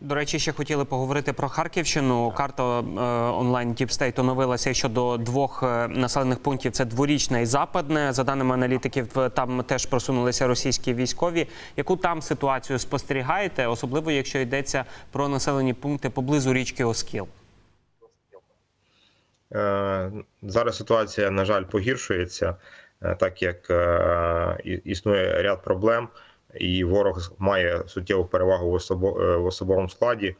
До речі, ще хотіли поговорити про Харківщину. Карта е, онлайн Діпстейт оновилася щодо двох е, населених пунктів: це дворічне і западне. За даними аналітиків, е, там теж просунулися російські військові. Яку там ситуацію спостерігаєте, особливо якщо йдеться про населені пункти поблизу річки Оскіл? Зараз ситуація, на жаль, погіршується, так як існує ряд проблем, і ворог має суттєву перевагу в, особо, е, в особовому складі.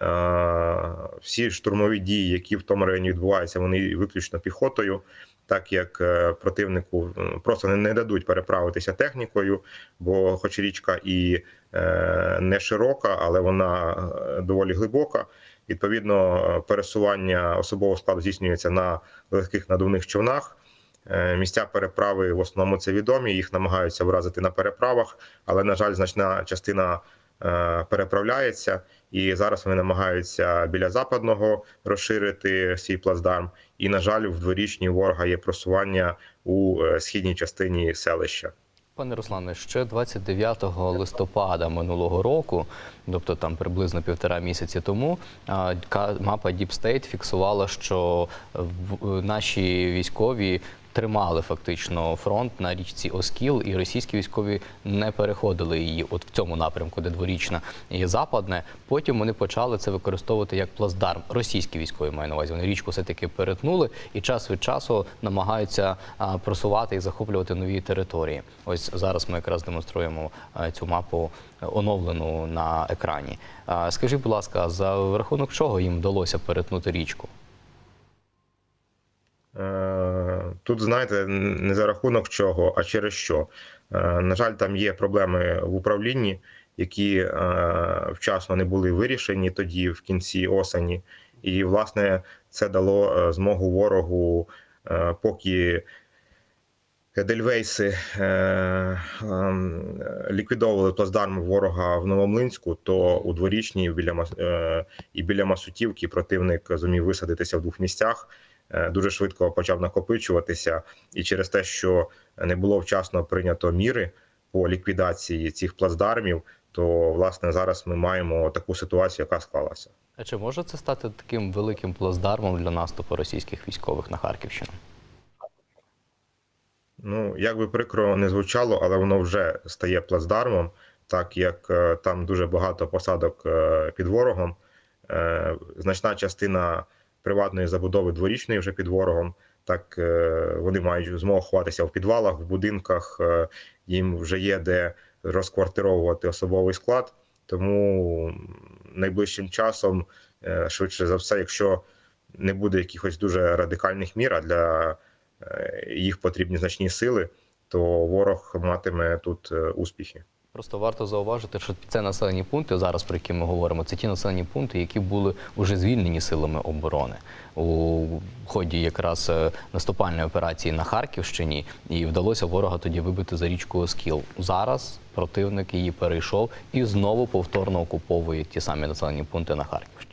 Е, Всі штурмові дії, які в тому районі відбуваються, вони виключно піхотою, так як е, противнику просто не, дадуть переправитися технікою, бо, хоч річка і не широка, але вона доволі глибока. Відповідно, пересування особового складу здійснюється на легких надувних човнах. Е, Місця переправи в основному це відомі. Їх намагаються вразити на переправах, але на жаль, значна частина е, переправляється, і зараз вони намагаються біля западного розширити свій плацдарм. І на жаль, в дворічній ворога є просування у е, східній частині селища. Пане Руслане, ще 29 листопада минулого року, тобто там приблизно півтора місяці тому, мапа Deep фіксувала, що наші військові тримали фактично фронт на річці Оскіл, і російські військові не переходили її, от в цьому напрямку, де дворічна і западне. Потім вони почали це використовувати як плацдарм. Російські військові маю на увазі. Вони річку все таки перетнули і час від часу намагаються просувати і захоплювати нові території. Ось зараз ми якраз демонструємо цю мапу е, оновлену на екрані. Скажіть, будь ласка, за рахунок чого їм вдалося перетнути річку? Е, Тут, знаєте, не за рахунок чого, а через що. Е, На жаль, там є проблеми в управлінні, які е, вчасно не були вирішені тоді, в кінці осені. І, власне, це дало е, змогу ворогу, поки Дельвейси ем, ліквідовували плацдарм ворога в Новомлинську, то у дворічній біля і біля Масутівки противник зумів висадитися в двох місцях. Е, Дуже швидко почав накопичуватися, і через те, що не було вчасно прийнято міри по ліквідації цих плацдармів, то власне зараз ми маємо таку ситуацію, яка склалася. А чи може це стати таким великим плацдармом для наступу російських військових на Харківщину? Ну, як би прикро не звучало, але воно вже стає плацдармом, так як е, там дуже багато посадок е, під ворогом. Значна частина приватної забудови дворічної вже під ворогом. Так е, вони мають змогу ховатися в підвалах, в будинках. е, Їм вже є де розквартировувати особовий склад. Тому найближчим часом, е, швидше за все, якщо не буде якихось дуже радикальних мір, а для їх потрібні значні сили, то ворог матиме тут успіхи. Просто варто зауважити, що це населені пункти, зараз про які ми говоримо, це ті населені пункти, які були вже звільнені силами оборони у ході якраз е, наступальної операції на Харківщині, і вдалося ворога тоді вибити за річку Оскіл. Зараз противник її перейшов і знову повторно окуповує ті самі населені пункти на Харківщині.